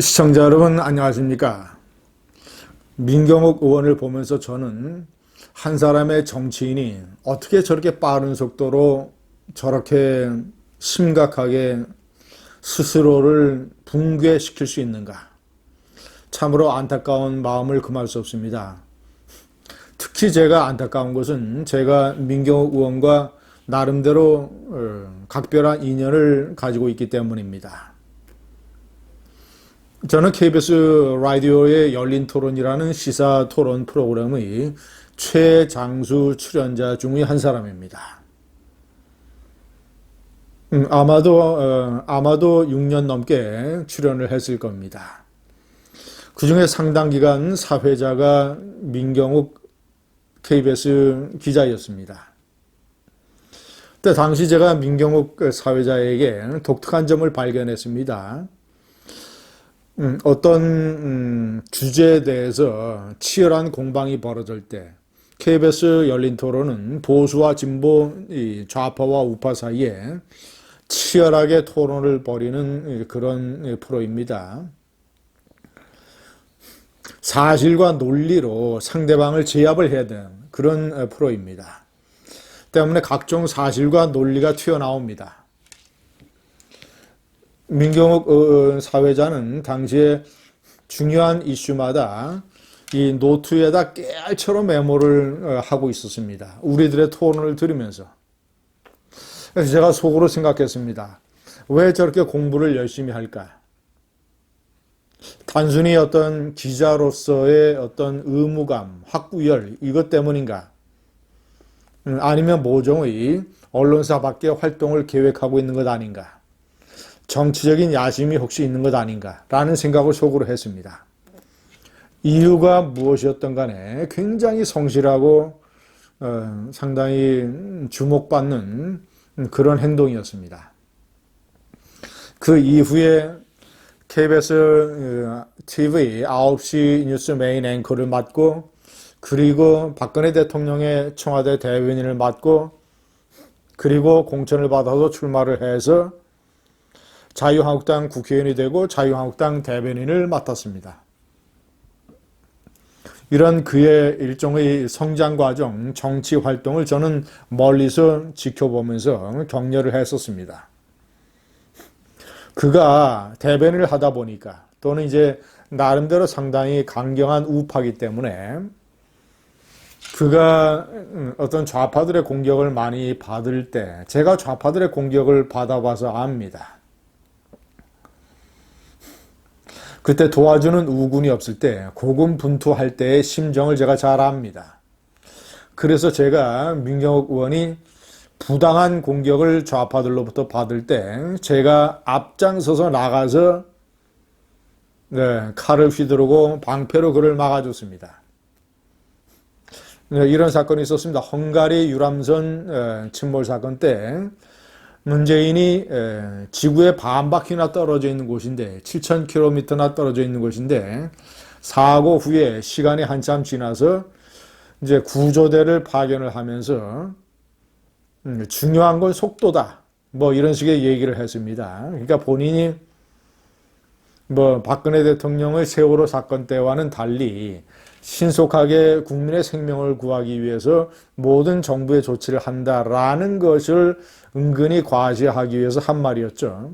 시청자 여러분 안녕하십니까? 민경욱 의원을 보면서 저는 한 사람의 정치인이 어떻게 저렇게 빠른 속도로 저렇게 심각하게 스스로를 붕괴시킬 수 있는가? 참으로 안타까운 마음을 금할 수 없습니다. 특히 제가 안타까운 것은 제가 민경욱 의원과 나름대로 어, 각별한 인연을 가지고 있기 때문입니다. 저는 KBS 라디오의 열린 토론이라는 시사 토론 프로그램의 최장수 출연자 중의 한 사람입니다. 음, 아마도 어, 아마도 6년 넘게 출연을 했을 겁니다. 그 중에 상당 기간 사회자가 민경욱 KBS 기자였습니다. 그때 당시 제가 민경욱 사회자에게 독특한 점을 발견했습니다. 음, 어떤 음, 주제에 대해서 치열한 공방이 벌어질 때 KBS 열린 토론은 보수와 진보, 좌파와 우파 사이에 치열하게 토론을 벌이는 그런 프로입니다. 사실과 논리로 상대방을 제압을 해야 되는 그런 프로입니다. 때문에 각종 사실과 논리가 튀어나옵니다. 민경욱 어, 사회자는 당시에 중요한 이슈마다 이 노트에다 깨알처럼 메모를 어, 하고 있었습니다. 우리들의 토론을 들으면서. 그래서 제가 속으로 생각했습니다. 왜 저렇게 공부를 열심히 할까? 단순히 어떤 기자로서의 어떤 의무감, 확구열, 이것 때문인가? 음, 아니면 모종의 언론사 밖에 활동을 계획하고 있는 것 아닌가? 정치적인 야심이 혹시 있는 것 아닌가? 라는 생각을 속으로 했습니다. 이유가 무엇이었던 간에 굉장히 성실하고 어, 상당히 주목받는 그런 행동이었습니다. 그 이후에 KBS TV 9시 뉴스 메인 앵커를 맡고 그리고 박근혜 대통령의 청와대 대변인을 맡고 그리고 공천을 받아서 출마를 해서 자유한국당 국회의원이 되고 자유한국당 대변인을 맡았습니다. 이런 그의 일종의 성장 과정, 정치 활동을 저는 멀리서 지켜보면서 격려를 했었습니다. 그가 대변을 하다 보니까 또는 이제 나름대로 상당히 강경한 우파기 때문에 그가 어떤 좌파들의 공격을 많이 받을 때 제가 좌파들의 공격을 받아봐서 압니다. 그때 도와주는 우군이 없을 때 고군분투할 때의 심정을 제가 잘 압니다. 그래서 제가 민경욱 의원이 부당한 공격을 좌파들로부터 받을 때 제가 앞장서서 나가서 네, 칼을 휘두르고 방패로 그를 막아줬습니다. 네, 이런 사건이 있었습니다. 헝가리 유람선 침몰 사건 때 문재인이 지구의 반바퀴나 떨어져 있는 곳인데 7,000km나 떨어져 있는 곳인데 사고 후에 시간이 한참 지나서 이제 구조대를 파견을 하면서 음, 중요한 건 속도다. 뭐 이런 식의 얘기를 했습니다. 그러니까 본인이 뭐 박근혜 대통령의 세월호 사건 때와는 달리 신속하게 국민의 생명을 구하기 위해서 모든 정부의 조치를 한다라는 것을 은근히 과시하기 위해서 한 말이었죠.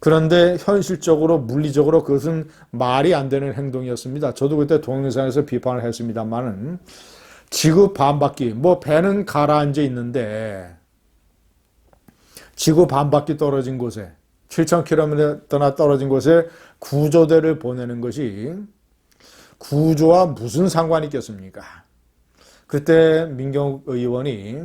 그런데 현실적으로 물리적으로 그것은 말이 안 되는 행동이었습니다. 저도 그때 동영상에서 비판을 했습니다만은 지구 반바퀴 뭐 배는 가라앉아 있는데 지구 반바퀴 떨어진 곳에 7,000km나 떨어진 곳에 구조대를 보내는 것이 구조와 무슨 상관이 있겠습니까? 그때 민경 의원이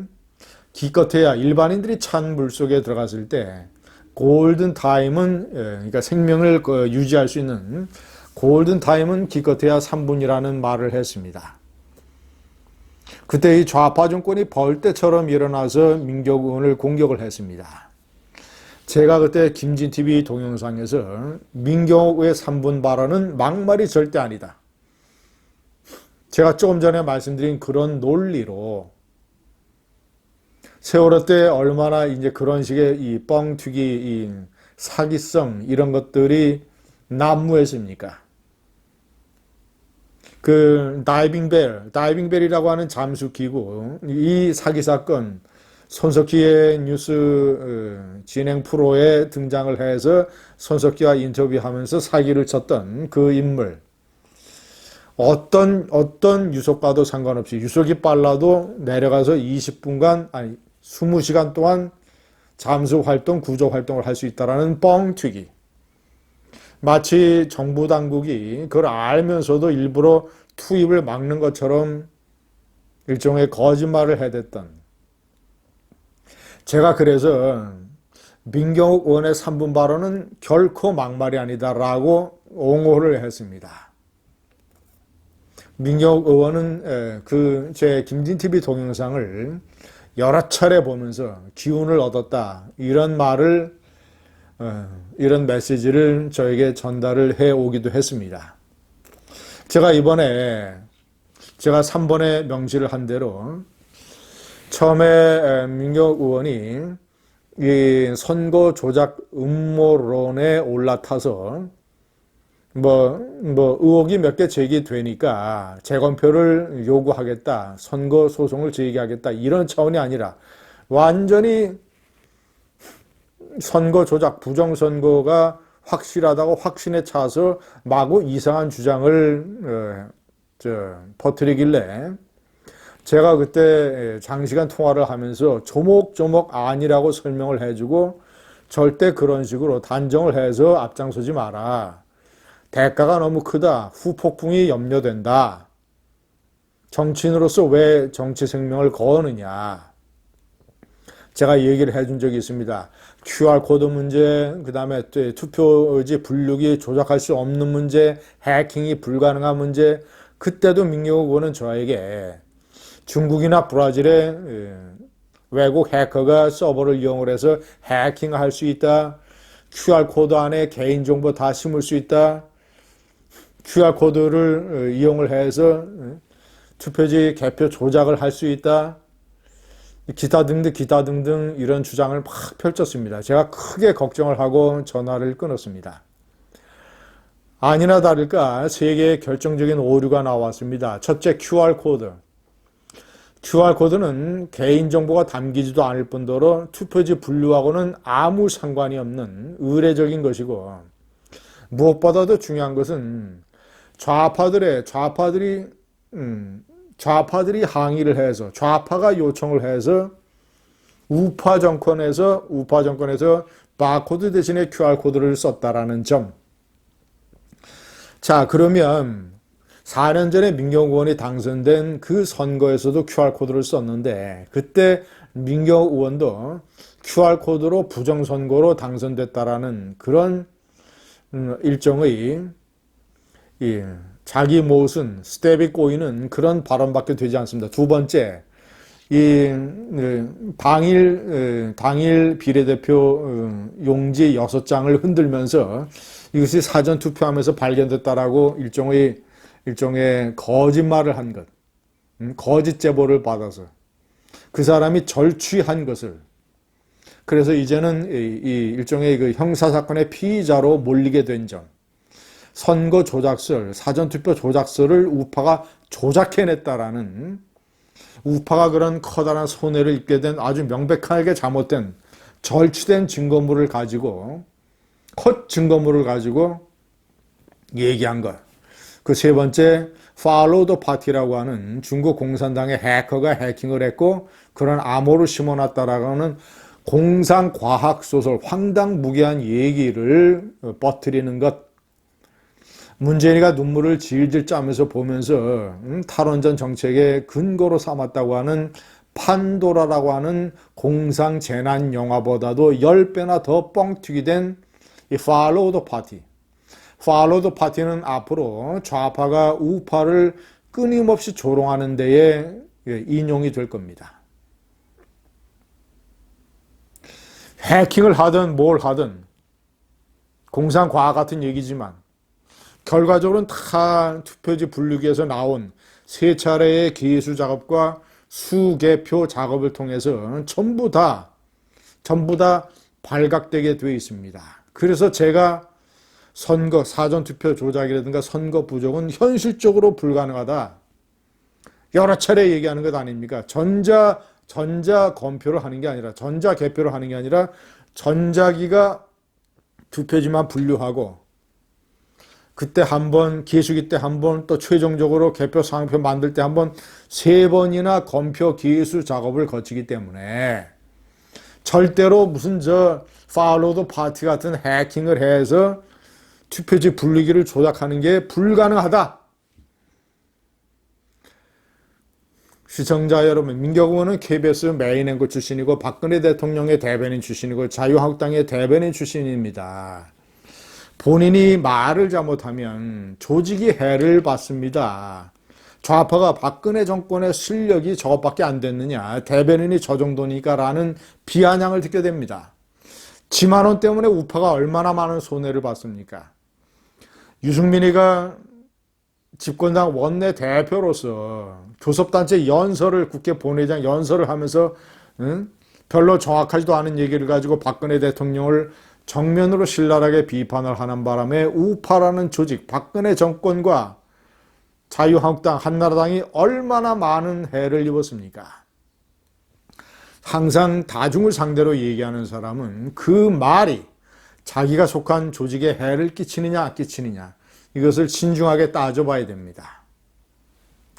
기껏해야 일반인들이 찬 물 속에 들어갔을 때 골든 타임은 예, 그러니까 생명을 그 유지할 수 있는 골든 타임은 기껏해야 3분이라는 말을 했습니다. 그때 이 좌파 정권이 벌떼처럼 일어나서 민경을 공격을 했습니다. 제가 그때 김진TV 동영상에서 민경욱의 3분 발언은 막말이 절대 아니다. 제가 조금 전에 말씀드린 그런 논리로 세월호 때 얼마나 이제 그런 식의 이 뻥튀기, 이 사기성 이런 것들이 난무했습니까? 그 다이빙벨, 다이빙벨이라고 하는 잠수 기구, 이 사기 사건 손석희의 뉴스 어, 진행 프로에 등장을 해서 손석희와 인터뷰하면서 사기를 쳤던 그 인물. 어떤 어떤 유속과도 상관없이 유속이 빨라도 내려가서 20분간 아니 20시간 동안 잠수 활동, 구조 활동을 할 수 있다라는 뻥튀기. 마치 정부 당국이 그걸 알면서도 일부러 투입을 막는 것처럼 일종의 거짓말을 해댔던. 제가 그래서 민경욱 의원의 3분 발언은 결코 막말이 아니다라고 옹호를 했습니다. 민경욱 의원은 그 제 김진TV 동영상을 여러 차례 보면서 기운을 얻었다 이런 말을 어, 이런 메시지를 저에게 전달을 해 오기도 했습니다. 제가 이번에 제가 3번에 명시를 한 대로 처음에 민경 의원이 이 선거 조작 음모론에 올라타서 뭐, 뭐, 의혹이 몇 개 제기되니까 재검표를 요구하겠다, 선거 소송을 제기하겠다, 이런 차원이 아니라 완전히 선거 조작, 부정선거가 확실하다고 확신에 차서 마구 이상한 주장을, 어, 저, 퍼뜨리길래 제가 그때 장시간 통화를 하면서 조목조목 아니라고 설명을 해주고 절대 그런 식으로 단정을 해서 앞장서지 마라. 대가가 너무 크다. 후폭풍이 염려된다. 정치인으로서 왜 정치 생명을 거느냐. 제가 얘기를 해준 적이 있습니다. QR코드 문제, 그 다음에 투표지 분류기 조작할 수 없는 문제, 해킹이 불가능한 문제, 그때도 민경욱 의원은 저에게 중국이나 브라질의 예, 외국 해커가 서버를 이용을 해서 해킹할 수 있다. QR코드 안에 개인정보 다 심을 수 있다. QR코드를 어, 이용을 해서 어, 투표지 개표 조작을 할 수 있다. 기타 등등 기타 등등 이런 주장을 막 펼쳤습니다. 제가 크게 걱정을 하고 전화를 끊었습니다. 아니나 다를까 세 개의 결정적인 오류가 나왔습니다. 첫째 QR코드. QR코드는 개인정보가 담기지도 않을 뿐더러 투표지 분류하고는 아무 상관이 없는 의례적인 것이고 무엇보다도 중요한 것은 좌파들의 좌파들이 음, 좌파들이 항의를 해서 좌파가 요청을 해서 우파 정권에서 우파 정권에서 바코드 대신에 QR 코드를 썼다라는 점. 자 그러면 4년 전에 민경욱 의원이 당선된 그 선거에서도 QR 코드를 썼는데 그때 민경욱 의원도 QR 코드로 부정 선거로 당선됐다라는 그런 음, 일종의 예, 자기 못은 스텝이 꼬이는 그런 발언밖에 되지 않습니다. 두 번째, 이 예, 당일 예, 당일 비례대표 어, 용지 여섯 장을 흔들면서 이것이 사전 투표하면서 발견됐다라고 일종의 일종의 거짓말을 한 것, 음, 거짓 제보를 받아서 그 사람이 절취한 것을 그래서 이제는 이 일종의 그 형사 사건의 피의자로 몰리게 된 점. 선거 조작설, 사전투표 조작설을 우파가 조작해냈다라는 우파가 그런 커다란 손해를 입게 된 아주 명백하게 잘못된 절취된 증거물을 가지고 컷 증거물을 가지고 얘기한 것. 그 세 번째 팔로우 더 파티라고 하는 중국 공산당의 해커가 해킹을 했고 그런 암호를 심어놨다라고 하는 공상 과학 소설 황당무계한 얘기를 뻗뜨리는 것 문재인이가 눈물을 질질 짜면서 보면서 음, 탈원전 정책의 근거로 삼았다고 하는 판도라라고 하는 공상 재난 영화보다도 10배나 더 뻥튀기 된이 팔로우 더 파티. 팔로우 더 파티는 앞으로 좌파가 우파를 끊임없이 조롱하는 데에 예, 인용이 될 겁니다. 해킹을 하든 뭘 하든 공상과학 같은 얘기지만 결과적으로는 다 투표지 분류기에서 나온 세 차례의 기수 작업과 수개표 작업을 통해서 전부 다 전부 다 발각되게 되어 있습니다. 그래서 제가 선거 사전 투표 조작이라든가 선거 부족은 현실적으로 불가능하다. 여러 차례 얘기하는 것 아닙니까? 전자 전자 검표를 하는 게 아니라 전자 개표를 하는 게 아니라 전자기가 투표지만 분류하고 그때 한 번, 기수기 때 한 번, 또 최종적으로 개표 상표 만들 때 한 번, 세 번이나 검표 기수 작업을 거치기 때문에 절대로 무슨 저 팔로드 파티 같은 해킹을 해서 투표지 분리기를 조작하는 게 불가능하다. 시청자 여러분, 민경우는 KBS 메인 앵커 출신이고 박근혜 대통령의 대변인 출신이고 자유한국당의 대변인 출신입니다. 본인이 말을 잘못하면 조직이 해를 받습니다. 좌파가 박근혜 정권의 실력이 저것밖에 안 됐느냐, 대변인이 저 정도니까 라는 비아냥을 듣게 됩니다. 지만원 때문에 우파가 얼마나 많은 손해를 봤습니까? 유승민이가 집권당 원내 대표로서 교섭단체 연설을 국회 본회장 연설을 하면서 응? 별로 정확하지도 않은 얘기를 가지고 박근혜 대통령을 정면으로 신랄하게 비판을 하는 바람에 우파라는 조직, 박근혜 정권과 자유한국당, 한나라당이 얼마나 많은 해를 입었습니까? 항상 다중을 상대로 얘기하는 사람은 그 말이 자기가 속한 조직에 해를 끼치느냐, 안 끼치느냐, 이것을 신중하게 따져봐야 됩니다.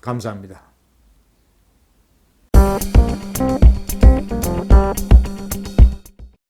감사합니다.